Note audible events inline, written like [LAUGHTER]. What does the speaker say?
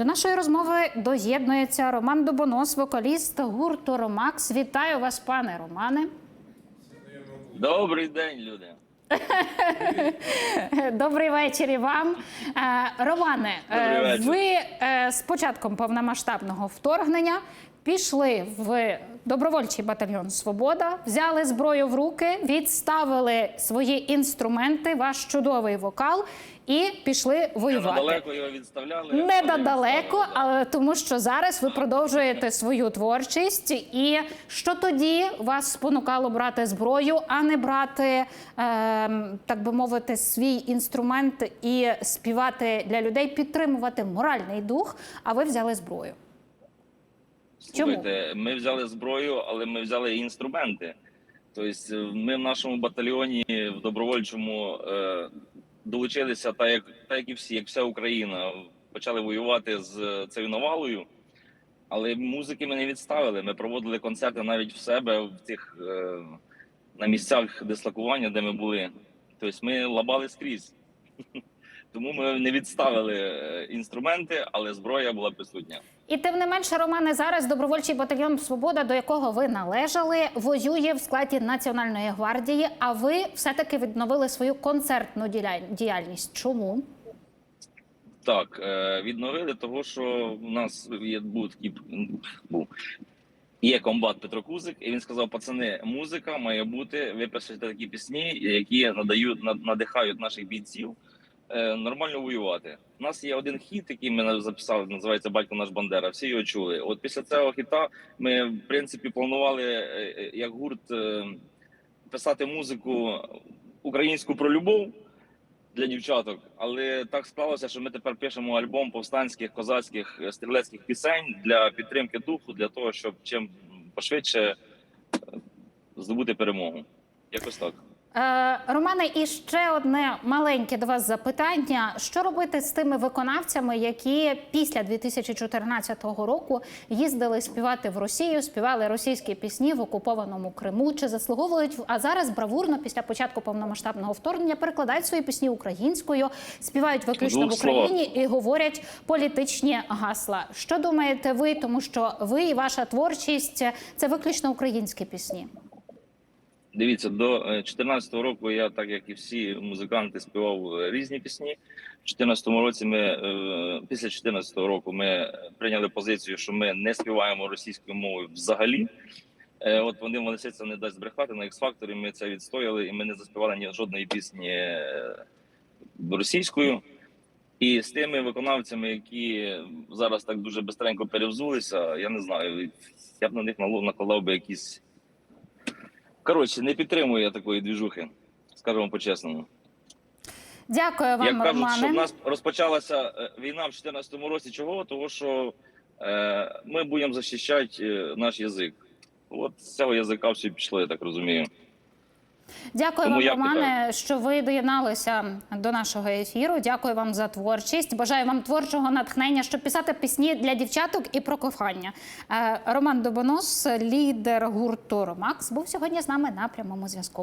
До нашої розмови доєднується Роман Дубонос, вокаліст гурту Ромакс. Вітаю вас, пане Романе. Добрий день, люди. [LAUGHS] Добрий вечір і вам. Е, Романе, е, вечір. ви е, з початком повномасштабного вторгнення пішли в добровольчий батальйон Свобода, взяли зброю в руки, відставили свої інструменти, ваш чудовий вокал, і пішли воювати. Недалеко його відставляли. Не але але тому що зараз ви продовжуєте свою творчість. І що тоді вас спонукало брати зброю, а не брати, ем, так би мовити, свій інструмент і співати для людей, підтримувати моральний дух, а ви взяли зброю? Чому? Слухайте, ми взяли зброю, але ми взяли інструменти. Тобто, ми в нашому батальйоні в добровольчому е, долучилися, так як, так як і всі, як вся Україна, почали воювати з цією навалою. Але музики ми не відставили. Ми проводили концерти навіть в себе в цих е, на місцях дислокування, де ми були. Тобто ми лабали скрізь. Тому ми не відставили е, інструменти, але зброя була присутня. І тим не менше, Романе, зараз добровольчий батальйон Свобода, до якого ви належали, воює в складі Національної гвардії. А ви все-таки відновили свою концертну діяльність. Чому? Так, е, відновили того, що в нас є був такий був. Є комбат Петро Кузик, і він сказав: пацани, музика має бути. Ви пишете такі пісні, які надають над- надихають наших бійців нормально воювати. У нас є один хіт, який ми записали, називається Батько наш Бандера. Всі його чули. От після цього хіта ми, в принципі, планували е, е, як гурт е, писати музику українську про любов для дівчаток, але так склалося, що ми тепер пишемо альбом повстанських козацьких е, стрілецьких пісень для підтримки духу, для того, щоб чим пошвидше е, здобути перемогу. Якось так. Е, Романе, і ще одне маленьке до вас запитання: що робити з тими виконавцями, які після 2014 року їздили співати в Росію, співали російські пісні в окупованому Криму? Чи заслуговують а зараз бравурно після початку повномасштабного вторгнення перекладають свої пісні українською, співають виключно в Україні і говорять політичні гасла? Що думаєте ви? Тому що ви і ваша творчість це виключно українські пісні. Дивіться, до 2014 року я, так як і всі музиканти, співав е, різні пісні. У 2014 році ми е, після 2014 року ми прийняли позицію, що ми не співаємо російською мовою взагалі. Е, От вони Лисиця не дасть збрехати на X-Factor, Ми це відстояли, і ми не заспівали ні жодної пісні е, російською. І з тими виконавцями, які зараз так дуже бистренько перевзулися, я не знаю, я б на них накладав би якісь. Коротше, не підтримую я такої двіжухи, скажемо по-чесному. Дякую вам, Як кажуть, Романе. що в нас розпочалася е, війна в 2014 році. Чого? Того, що е, ми будемо захищати е, наш язик. От з цього язика все пішло, я так розумію. Дякую Тому вам, Романе, що ви доєдналися до нашого ефіру. Дякую вам за творчість. Бажаю вам творчого натхнення, щоб писати пісні для дівчаток і про кохання. Е, Роман Добонос, лідер гурту Ромакс, був сьогодні з нами на прямому зв'язку.